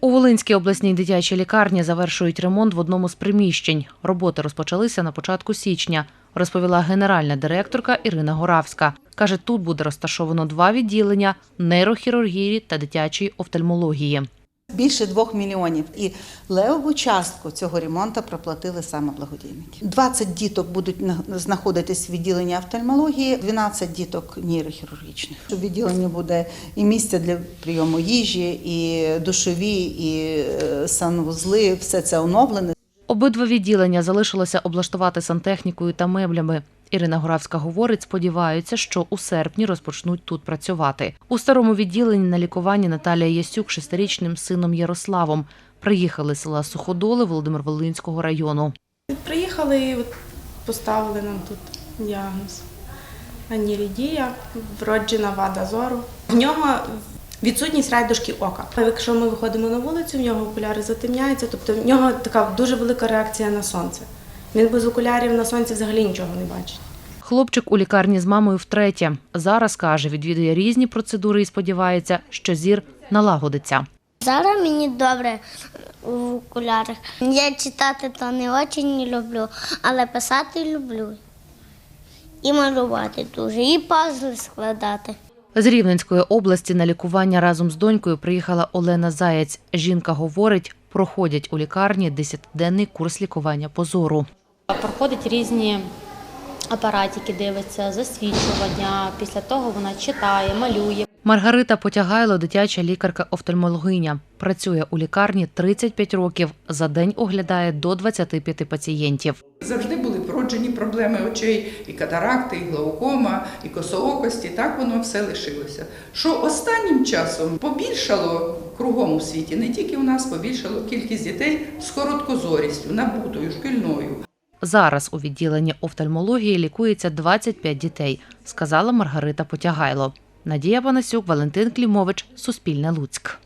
У Волинській обласній дитячій лікарні завершують ремонт в одному з приміщень. Роботи розпочалися на початку січня, розповіла генеральна директорка Ірина Горавська. Каже, тут буде розташовано два відділення нейрохірургії та дитячої офтальмології. Більше двох мільйонів. І левову частку цього ремонту проплатили саме благодійники. 20 діток будуть на- знаходитись в відділенні офтальмології, 12 діток нейрохірургічних. У відділенні буде і місце для прийому їжі, і душові, і е, санвузли. Все це оновлене. Обидва відділення залишилося облаштувати сантехнікою та меблями. Ірина Горавська говорить, сподіваються, що у серпні розпочнуть тут працювати. У старому відділенні на лікуванні Наталія Ясюк шестирічним сином Ярославом. Приїхали з села Суходоли Володимир-Волинського району. Приїхали і поставили нам тут діагноз. Анірідія, вроджена вада зору. В нього відсутність райдушки ока. Якщо ми виходимо на вулицю, в нього окуляри затемняються, тобто в нього така дуже велика реакція на сонце. Він без окулярів на сонці взагалі нічого не бачить. Хлопчик у лікарні з мамою втретє. Зараз каже, відвідує різні процедури і сподівається, що зір налагодиться. Зараз мені добре в окулярах. Я читати то не дуже люблю, але писати люблю. І малювати дуже, і пазли складати. З Рівненської області на лікування разом з донькою приїхала Олена Заєць. Жінка говорить, проходять у лікарні 10-денний курс лікування по зору. Проходить різні апаратики, дивиться, засвічування. Після того вона читає, малює. Маргарита Потягайло, дитяча лікарка-офтальмологиня. Працює у лікарні 35 років. За день оглядає до 25 пацієнтів. Завжди вроджені проблеми очей, і катаракти, і глаукома, і косоокості. Так воно все лишилося. Що останнім часом побільшало кругом у світі, не тільки у нас побільшало кількість дітей з короткозорістю, набутою, шкільною. Зараз у відділенні офтальмології лікується 25 дітей, сказала Маргарита Потягайло. Надія Панасюк, Валентин Клімович, Суспільне Луцьк.